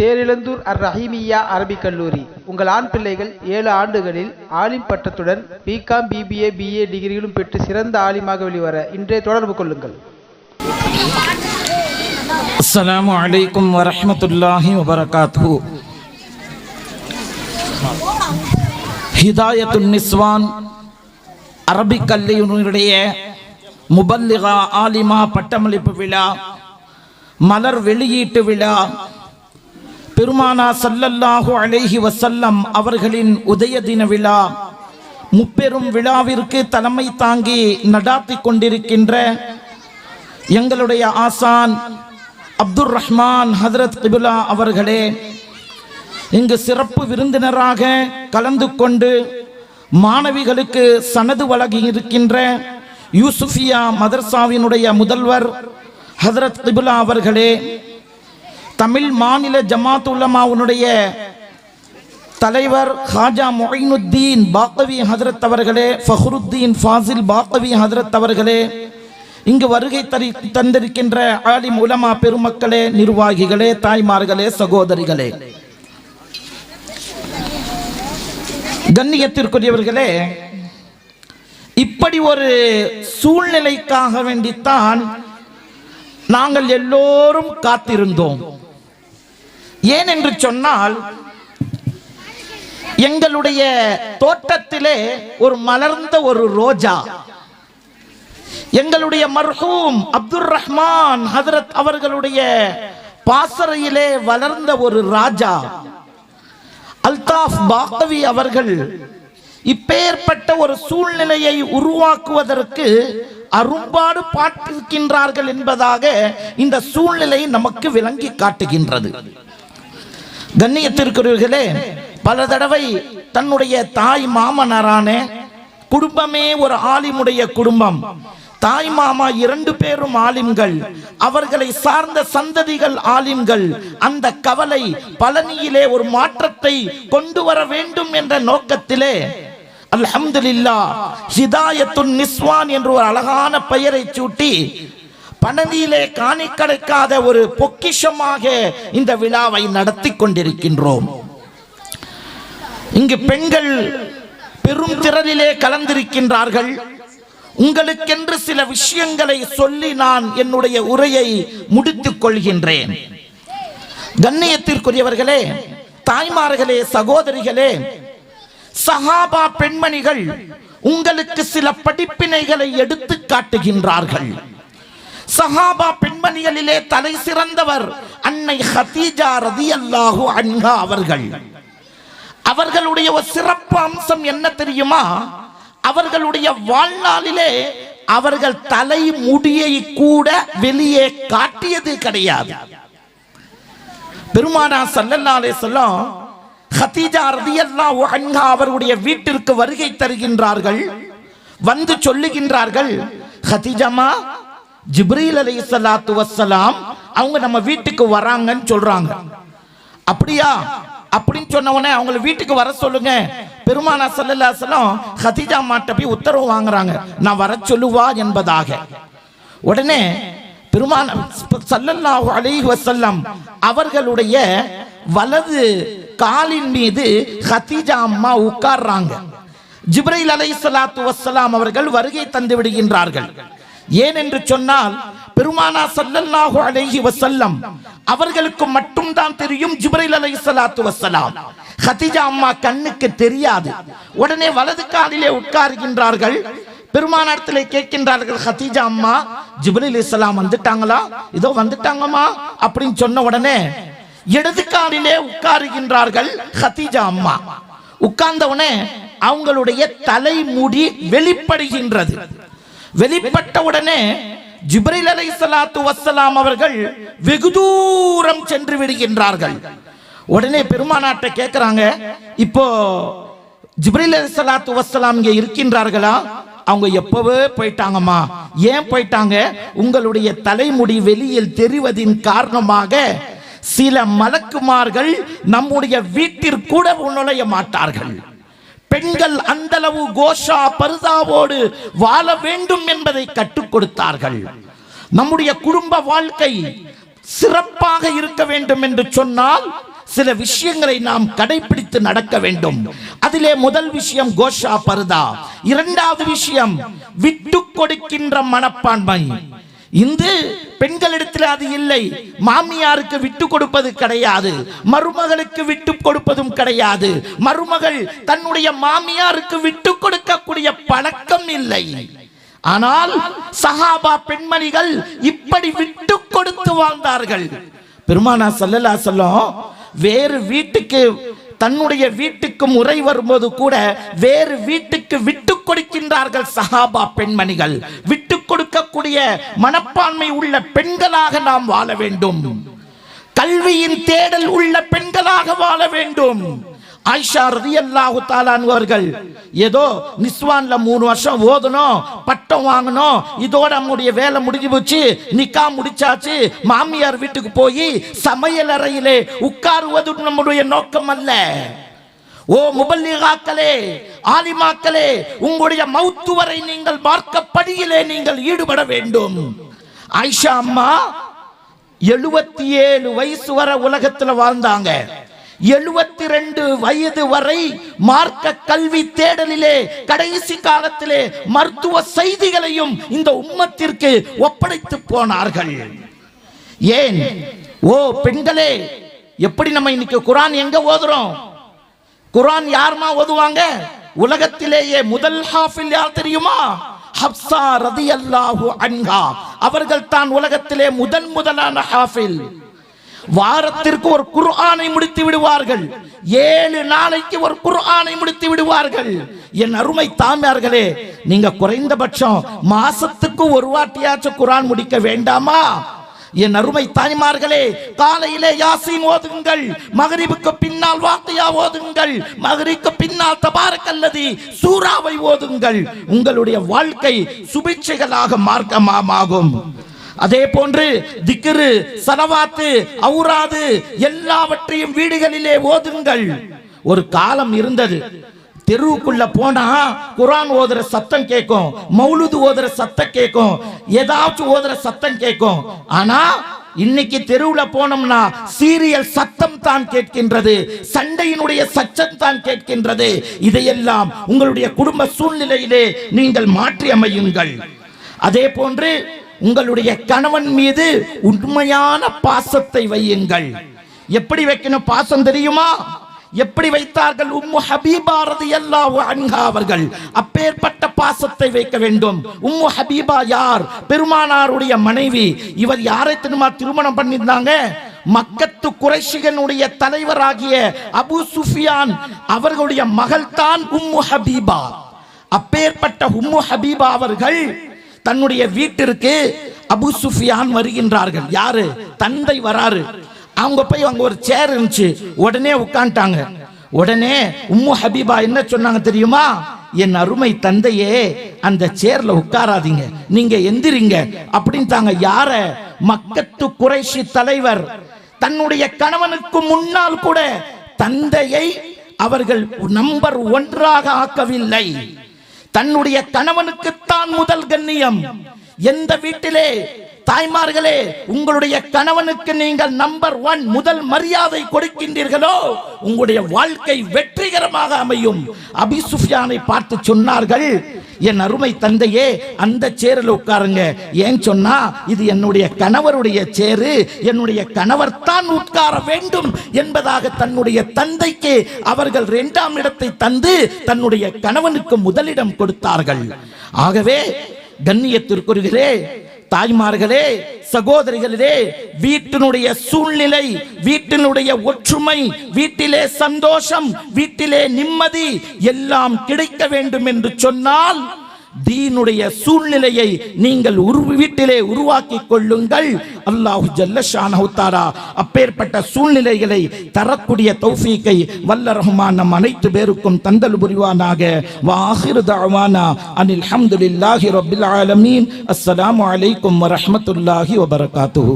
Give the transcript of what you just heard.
தேரிழந்தூர் அர் ரஹீமியா அரபிக் கல்லூரி. உங்கள் ஆண் பிள்ளைகள் ஏழு ஆண்டுகளில் ஆலிம் பட்டத்துடன் பிகாம் பிபிஏ பிஏ டிகிரிகளும் பெற்று சிறந்த ஆலிமாக வெளிவர இன்றைய தொடர்பு கொள்ளுங்கள். அஸ்லாம் வலைக்கும் வரமத்துல்லாஹி வபரகாத்து ஹிதாயத்துல் நிஸ்வான் அரபிக் கல்லூரியினுடைய முபல்லிகா ஆலிமா பட்டமளிப்பு விழா மலர் வெளியீட்டு விழா பெருமானா சல்லல்லாஹு அலேஹி வசல்லம் அவர்களின் உதய தின விழா முப்பெரும் விழாவிற்கு தலைமை தாங்கி நடாத்தி கொண்டிருக்கின்ற எங்களுடைய ஆசான் அப்துல் ரஹ்மான் ஹதரத் கிபுலா அவர்களே இங்கு சிறப்பு விருந்தினராக கலந்து கொண்டு மாணவிகளுக்கு சனது வழங்கி இருக்கின்ற யூசுஃபியா மதர்சாவினுடைய முதல்வர் ஹதரத் கிபுலா அவர்களே தமிழ் மாநில ஜமாத் உலமாவுனுடைய தலைவர் ஹாஜா மொயினுத்தீன் பாக்கவி ஹதரத் அவர்களே ஃபஹருத்தீன் ஃபாசில் பாக்கவி ஹதரத் அவர்களே இங்கு வருகை தரி தந்திருக்கின்ற ஆலிம் உலமா பெருமக்களே நிர்வாகிகளே தாய்மார்களே சகோதரிகளே. கண்ணியத்திற்குரியவர்களே இப்படி ஒரு சூழ்நிலைக்காக வேண்டித்தான் நாங்கள் எல்லோரும் காத்திருந்தோம். ஏன் என்று சொன்னால் எங்களுடைய தோட்டத்திலே ஒரு மலர்ந்த ஒரு ரோஜா. எங்களுடைய மர்ஹூம் அப்துல் ரஹ்மான் ஹதரத் அவர்களுடைய பாசறையிலே வளர்ந்த ஒரு ராஜா. அல்தாஃப் பாக்தவி அவர்கள் இப்பேற்பட்ட ஒரு சூழ்நிலையை உருவாக்குவதற்கு அரும்பாடு பாட்டிருக்கின்றார்கள் என்பதாக இந்த சூழ்நிலை நமக்கு விளங்கி காட்டுகின்றது. கண்ணியத்திற்குரியவர்களே பல தடவை தன்னுடைய தாய் மாமனாரான குடும்பமே ஒரு ஆலிமுடைய குடும்பம். தாய் மாமா இரண்டு பேரும் ஆலிம்கள். அவர்களை சார்ந்த சந்ததிகள் ஆலிம்கள். அந்த கவலை பழனியிலே ஒரு மாற்றத்தை கொண்டு வர வேண்டும் என்ற நோக்கத்திலே அல்ஹம்துலில்லா ஹிதாயத்துன் நிஸ்வான் என்று ஒரு அழகான பெயரை சூட்டி பணவியிலே காணி கிடைக்காத ஒரு பொக்கிஷமாக இந்த விழாவை நடத்தி கொண்டிருக்கின்றோம். இங்கு பெண்கள் பெரும் திரளிலே கலந்திருக்கின்றார்கள். உங்களுக்கென்று சில விஷயங்களை சொல்லி நான் என்னுடைய உரையை முடித்துக் கொள்கின்றேன். கண்ணியத்திற்குரியவர்களே தாய்மார்களே சகோதரிகளே சஹாபா பெண்மணிகள் உங்களுக்கு சில படிப்பினைகளை எடுத்து காட்டுகின்றார்கள். சஹாபா பெண்மணிகளிலே தலை சிறந்தவர் அன்னை ஹதீஜா ரதியல்லாஹு அன்ஹா அவர்கள். அவர்களுடைய ஒரு சிறப்பு அம்சம் என்ன தெரியுமா? அவர்களுடைய வாழ்நாளிலே அவர்கள் தலை முடியை கூட வெளியே காட்டியது கிடையாது. பெருமானா சல்லல்லாலே அலைஹிஸ்ஸலாம் ஹதீஜா ரதியல்லாஹு அன்ஹா அவருடைய வீட்டிற்கு வருகை தருகின்றார்கள். வந்து சொல்லுகின்றார்கள் ஹதீஜாமா ஜிப்ரீல் அலி சலாத்து வசலாம் அவங்க நம்ம வீட்டுக்கு வராங்கன்னு சொல்றாங்க. அப்படியா? அப்படின்னு சொன்னவனே அவங்கள வீட்டுக்கு வர சொல்லுங்க. பெருமானா சல்லல்லாசலம் ஹதீஜா மாட்ட போய் உத்தரவு வாங்குறாங்க. நான் வர சொல்லுவா என்பதாக. உடனே பெருமான சல்லல்லாஹு அலைஹி வசல்லம் அவர்களுடைய வலது காலின் மீது ஹதீஜா அம்மா உட்கார்றாங்க. ஜிப்ரைல் அலை சலாத்து வசலாம் அவர்கள் வருகை தந்து விடுகின்றார்கள். ஏன் என்று சொன்னால் பெருமானா சல்லல்லாஹு அலைஹி வசல்லம் அவர்களுக்கு மட்டும்தான் தெரியும் ஜிப்ரைல் அலை சலாத்து வசலாம் ஹதீஜா அம்மா கண்ணுக்கு தெரியாது. உடனே வலது காலிலே உட்காருகின்றார்கள். பெருமானாரத்திலே கேட்கின்றார்கள் ஹதீஜா அம்மா ஜிப்ரில் இஸ்லாம் வந்துட்டாங்களா? இதோ வந்துட்டாங்கம்மா அப்படின்னு சொன்ன உடனே இடது காலிலே உட்காருகின்றார்கள் ஹதீஜா அம்மா. உட்கார்ந்த உடனே அவங்களுடைய தலைமுடி வெளிப்படுகின்றது. வெளிப்பட்ட உடனே ஜிப்ரில் அலை சலாத்து வசலாம் அவர்கள் வெகு தூரம் சென்று விடுகின்றார்கள். உடனே பெருமானாட்ட கேட்கிறாங்க இப்போ ஜிப்ரில் அலை சலாத்து வசலாம் இங்கே இருக்கின்றார்களா? அவங்க எப்பவே போயிட்டாங்கம்மா. ஏன் போயிட்டாங்க? உங்களுடைய தலைமுடி வெளியில் தெரிவதின் காரணமாக சில மலக்குமார்கள் நம்முடைய வீட்டிற்கூட நுழைய மாட்டார்கள். பெண்கள் அந்தளவு கோஷா பருதாவோடு வாழ வேண்டும் என்பதை கற்றுக் கொடுத்தார்கள். நம்முடைய குடும்ப வாழ்க்கை சிறப்பாக இருக்க வேண்டும் என்று சொன்னால் சில விஷயங்களை நாம் கடைபிடித்து நடக்க வேண்டும். அதிலே முதல் விஷயம் கோஷா பருதா. இரண்டாவது விஷயம் விட்டு கொடுக்கின்ற மனப்பான்மை. இந்து பெண்களிடத்தில் அது இல்லை. மாமியாருக்கு விட்டு கொடுப்பது கிடையாது. மருமகளுக்கு விட்டு கொடுப்பதும் கிடையாது. மருமகள் தன்னுடைய மாமியாருக்கு விட்டு கொடுக்கக்கூடிய பழக்கம் இல்லை. ஆனால் சஹாபா பெண்மணிகள் இப்படி விட்டு கொடுத்து வாழ்ந்தார்கள். பெருமானா சல்லல்லா சொல்லும் வேறு வீட்டுக்கு தன்னுடைய வீட்டுக்கு முறை வரும்போது கூட வேறு வீட்டுக்கு விட்டு கொடுக்கின்றார்கள் சஹாபா பெண்மணிகள். விட்டு கொடுக்கக்கூடிய மனப்பான்மை உள்ள பெண்களாக நாம் வாழ வேண்டும். கல்வியின் தேடல் உள்ள பெண்களாக வாழ வேண்டும். ஆயிஷா ரதியல்லாஹு தாலான் ஏதோ நிஸ்வான்ல மூணு வருஷம் ஓதணும் பட்டம் வாங்கணும் இதோட நம்முடைய வேலை முடிஞ்சு போச்சு நிக்கா முடிச்சாச்சு மாமியார் வீட்டுக்கு போய் சமையல் அறையிலே உட்காருவது நம்முடைய நோக்கம் அல்ல. ஓ முபல்லிகாக்களே ஆலிமாக்களே உங்களுடைய மௌத்து வரை நீங்கள் பார்க்கப்படியிலே நீங்கள் ஈடுபட வேண்டும். ஐஷா அம்மா எழுபத்தி ஏழு வயசு வர உலகத்துல வாழ்ந்தாங்க. எழுபத்தி ரெண்டு வயது வரை மார்க்க கல்வி தேடலிலே கடைசி காலத்திலே மருத்துவ செய்திகளையும் இந்த உம்மத்திற்கு ஒப்படைத்து போனார்கள். ஏன்? ஓ பெண்களே எப்படி நம்ம இன்னைக்கு குரான் எங்க ஓதுறோம்? குரான் யாருமா ஓதுவாங்க? உலகத்திலேயே முதல் ஹாஃபில் யார் தெரியுமா? ஹப்சா ரதியல்லாஹு அன்ஹா. அவர்கள் தான் உலகத்திலே முதன் முதலான ஹாஃபில். வாரத்திற்கு ஒரு குர்ஆனை முடித்து விடுவார்கள். ஏழு நாளைக்கு ஒரு குர்ஆனை முடித்து விடுவார்கள். என் அருமை தாமியார்களே நீங்க குறைந்தபட்சம் மாசத்துக்கு ஒரு வாட்டியாச்சும் குரான் முடிக்க வேண்டாமா? என் அருமை தாய்மார்களே காலையிலே யாசின் ஓதுங்கள் மகரிபுக்கு பின்னால் வாக்கையா ஓதுங்கள் மகரிக்கு பின்னால் தபாரக்கல்லதி சூறாவை ஓதுங்கள். உங்களுடைய வாழ்க்கை சுபிட்சைகளாக மார்க்கமாகும். அதே போன்று திக்ரு சலவாத்து அவுராது எல்லாவற்றையும் வீடுகளிலே ஓதுங்கள். ஒரு காலம் இருந்தது. தெருவுக்குள்ள போனா குரான் ஓதுற சத்தம் கேட்கும் மௌலுது ஓதுற சத்தம் கேட்கும் ஏதாச்சும் ஓதுற சத்தம் கேட்கும் ஆனா இன்னைக்கு தெருவுல போனோம்னா சீரியல் சத்தம் தான் கேட்கின்றது சண்டையினுடைய சச்சம் தான் கேட்கின்றது. இதையெல்லாம் உங்களுடைய குடும்ப சூழ்நிலையிலே நீங்கள் மாற்றி அமையுங்கள். அதே போன்று உங்களுடைய கணவன் மீது உண்மையான பாசத்தை வையுங்கள். எப்படி வைக்கணும் பாசம் தெரியுமா? எப்படி வைத்தார்கள்? உம்மு ஹபீபா ரலியல்லாஹு அன்ஹா அவர்கள். அப்பேற்பட்ட பாசத்தை வைக்க வேண்டும். உம்மு ஹபீபா யார்? பெருமானாருடைய மனைவி. இவர் யாரை திருமா திருமணம் பண்ணியிருந்தாங்க? மக்கத்து குறைஷிகனுடைய தலைவராகிய அபு சுஃபியான் அவர்களுடைய மகள் தான் உம்மு ஹபீபா. அப்பேற்பட்ட உம்மு ஹபீபா அவர்கள் தன்னுடைய வீட்டிற்கு அபு சுஃபியான் வருகின்றார்கள். யாரு? தந்தை வராரு. அவங்க போய் அங்க ஒரு சேர் இருந்துச்சு. உடனே உட்காந்துட்டாங்க உடனே உம்மு ஹபீபா என்ன சொன்னாங்க தெரியுமா? என் அருமை தந்தையே அந்த சேர்ல உட்காராதீங்க. நீங்க எந்திரிங்க. அப்படின்னு தாங்க யார? மக்கத்து குறைஷி தலைவர். தன்னுடைய கணவனுக்கு முன்னால் கூட தந்தையை அவர்கள் நம்பர் ஒன்றாக ஆக்கவில்லை. தன்னுடைய கணவனுக்குத்தான் முதல் கண்ணியம். எந்த வீட்டிலே தாய்மார்களே உங்களுடைய கணவனுக்கு நீங்கள் நம்பர் ஒன் முதல் மரியாதை கொடுக்கின்றீர்களோ உங்களுடைய வாழ்க்கை வெற்றிகரமாக அமையும். அபிசுஃபியானை பார்த்து சொன்னார்கள் என் அருமை தந்தையே அந்த சேரில் உட்காருங்க. ஏன் சொன்னா இது என்னுடைய கணவருடைய சேரு என்னுடைய கணவர் தான் உட்கார வேண்டும் என்பதாக தன்னுடைய தந்தைக்கு அவர்கள் இரண்டாம் இடத்தை தந்து தன்னுடைய கணவனுக்கு முதலிடம் கொடுத்தார்கள். ஆகவே கண்ணியத்திற்குறுகிறேன் தாய்மார்களே சகோதரிகளே வீட்டினுடைய சூழ்நிலை வீட்டினுடைய ஒற்றுமை வீட்டிலே சந்தோஷம் வீட்டிலே நிம்மதி எல்லாம் கிடைக்க வேண்டும் என்று சொன்னால் தீனுடைய சூழ்நிலையை நீங்கள் உரு வீட்டிலே உருவாக்கி கொள்ளுங்கள். அல்லாஹு ஜல்லஷானஹு தஆலா அப்பேற்பட்ட சூழ்நிலைகளை தரக்கூடிய தௌஃபீக்கை வல்ல ரஹ்மான் நம் அனைத்து பேருக்கும் தந்தல் புரிவானாக. வாஹிரு தாவானா அனில் ஹம்துலில்லாஹி ரபில் ஆலமீன். அஸ்ஸலாமு அலைக்கும் வரஹ்மத்துல்லாஹி வபரகாத்துஹு.